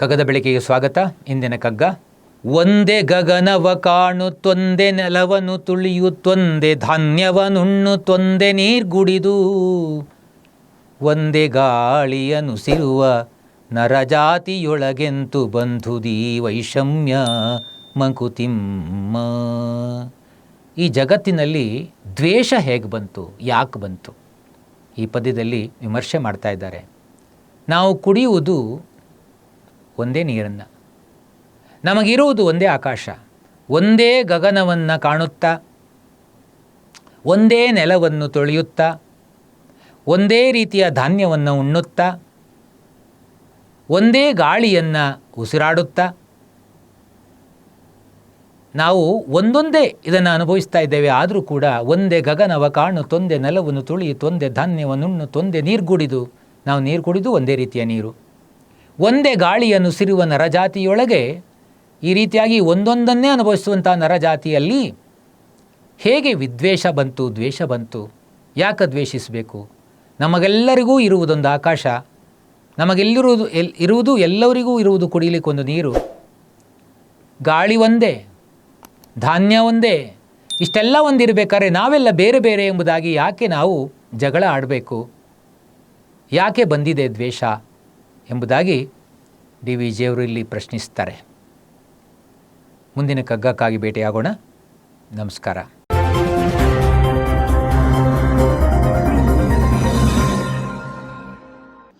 ಕಗ್ಗದ ಬೆಳಕಿಗೆ ಸ್ವಾಗತ. ಇಂದಿನ ಕಗ್ಗ, ಒಂದೇ ಗಗನವ ಕಾಣುತ್ತೊಂದೆ ನೆಲವನು ತುಳಿಯುತ್ತೊಂದೆ ಧಾನ್ಯವನುಣ್ಣು, ತೊಂದೆ ನೀರ್ಗುಡಿದು ಒಂದೇ ಗಾಳಿಯನುಸಿರುವ ನರಜಾತಿಯೊಳಗೆಂತು ಬಂಧುದೀ ವೈಷಮ್ಯ ಮಂಕುತಿಮ್ಮ. ಈ ಜಗತ್ತಿನಲ್ಲಿ ದ್ವೇಷ ಹೇಗೆ ಬಂತು, ಯಾಕೆ ಬಂತು? ಈ ಪದ್ಯದಲ್ಲಿ ವಿಮರ್ಶೆ ಮಾಡ್ತಾ ಇದ್ದಾರೆ. ನಾವು ಕುಡಿಯುವುದು ಒಂದೇ ನೀರನ್ನು. ನಮಗಿರುವುದು ಒಂದೇ ಆಕಾಶ. ಒಂದೇ ಗಗನವನ್ನು ಕಾಣುತ್ತಾ. ಒಂದೇ ನೆಲವನ್ನು ತೊಳೆಯುತ್ತಾ. ಒಂದೇ ರೀತಿಯ ಧಾನ್ಯವನ್ನು ಉಣ್ಣುತ್ತಾ. ಒಂದೇ ಗಾಳಿಯನ್ನು ಉಸಿರಾಡುತ್ತಾ. ನಾವು ಒಂದೊಂದೇ ಇದನ್ನು ಅನುಭವಿಸ್ತಾ ಇದ್ದೇವೆ. ಆದರೂ ಕೂಡ ಒಂದೇ ಗಗನವ ಕಾಣು, ತೊಂದೆ ನೆಲವನ್ನು ತುಳಿ ತೊಂದೆ ಧಾನ್ಯವನ್ನುಣ್ಣು, ತೊಂದೆ ನೀರು ಕುಡಿದು ನಾವು ನೀರು ಕುಡಿದು ಒಂದೇ ರೀತಿಯ ನೀರು. ಒಂದೇ ಗಾಳಿಯನ್ನು ಸಿರುವ ನರಜಾತಿಯೊಳಗೆ ಈ ರೀತಿಯಾಗಿ ಒಂದೊಂದನ್ನೇ ಅನುಭವಿಸುವಂಥ ನರಜಾತಿಯಲ್ಲಿ ಹೇಗೆ ವಿದ್ವೇಷ ಬಂತು, ದ್ವೇಷ ಬಂತು, ಯಾಕೆ ದ್ವೇಷಿಸಬೇಕು? ನಮಗೆಲ್ಲರಿಗೂ ಇರುವುದೊಂದು ಆಕಾಶ, ನಮಗೆಲ್ಲಿರುವುದು ಎಲ್, ಇರುವುದು ಎಲ್ಲರಿಗೂ ಇರುವುದು ಕುಡಿಯಲಿಕ್ಕೊಂದು ನೀರು. ಗಾಳಿ ಒಂದೇ, ಧಾನ್ಯ ಒಂದೇ, ಇಷ್ಟೆಲ್ಲ ಒಂದಿರಬೇಕಾದ್ರೆ ನಾವೆಲ್ಲ ಬೇರೆ ಬೇರೆ ಎಂಬುದಾಗಿ ಯಾಕೆ ನಾವು ಜಗಳ ಆಡಬೇಕು? ಯಾಕೆ ಬಂದಿದೆ ದ್ವೇಷ ಎಂಬುದಾಗಿ ಡಿ ವಿ ಜಿಯವರು ಇಲ್ಲಿ ಪ್ರಶ್ನಿಸ್ತಾರೆ. ಮುಂದಿನ ಕಗ್ಗಕ್ಕಾಗಿ ಭೇಟಿಯಾಗೋಣ. ನಮಸ್ಕಾರ.